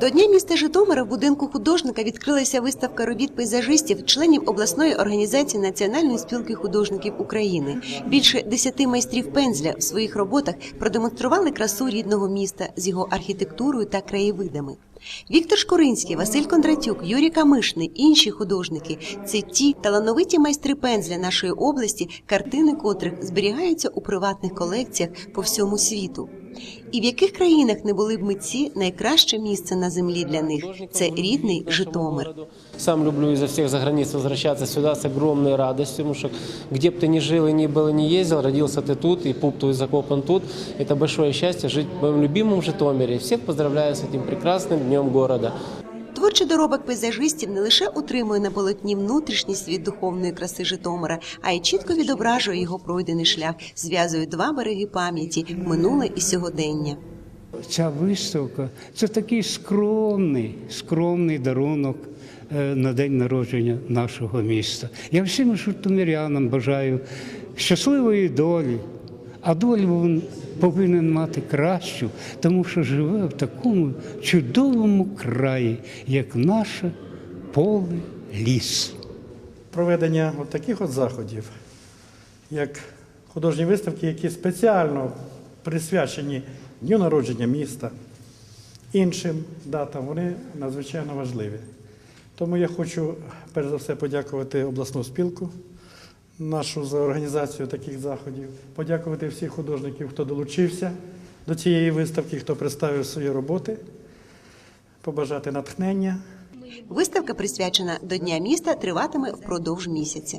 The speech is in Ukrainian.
До Дня міста Житомира в будинку художника відкрилася виставка робіт пейзажистів, членів обласної організації Національної спілки художників України. Більше десяти майстрів пензля в своїх роботах продемонстрували красу рідного міста з його архітектурою та краєвидами. Віктор Шкуринський, Василь Кондратюк, Юрій Камишний, інші художники це ті талановиті майстри пензля нашої області, картини котрих зберігаються у приватних колекціях по всьому світу. І в яких країнах не були б митці, найкраще місце на землі для них це рідний Житомир. Сам люблю изо всех за границ возвращаться сюда с огромной радостью, потому что где бы ты ни жил и ни был и не ездил, родился ты тут, и пуп твой закопан тут. Это большое счастье жить в моем любимом Житомире. Всех поздравляю с этим прекрасным днем города. Творчий доробок пейзажистів не лише утримує на полотні внутрішній світ духовної краси Житомира, а й чітко відображує його пройдений шлях, зв'язує два береги пам'яті минуле і сьогодення. Ця виставка це такий скромний, скромний дарунок е, на день народження нашого міста. Я всім житомирянам бажаю щасливої долі, а долю він повинен мати кращу, тому що живе в такому чудовому краї, як наше поле ліс. проведення от таких от заходів, як художні виставки, які спеціально присвячені дню народження міста, іншим датам, вони надзвичайно важливі. Тому я хочу перш за все подякувати обласну спілку, нашу за організацію таких заходів, подякувати всіх художників, хто долучився до цієї виставки, хто представив свої роботи, побажати натхнення. Виставка, присвячена до Дня міста, триватиме впродовж місяця.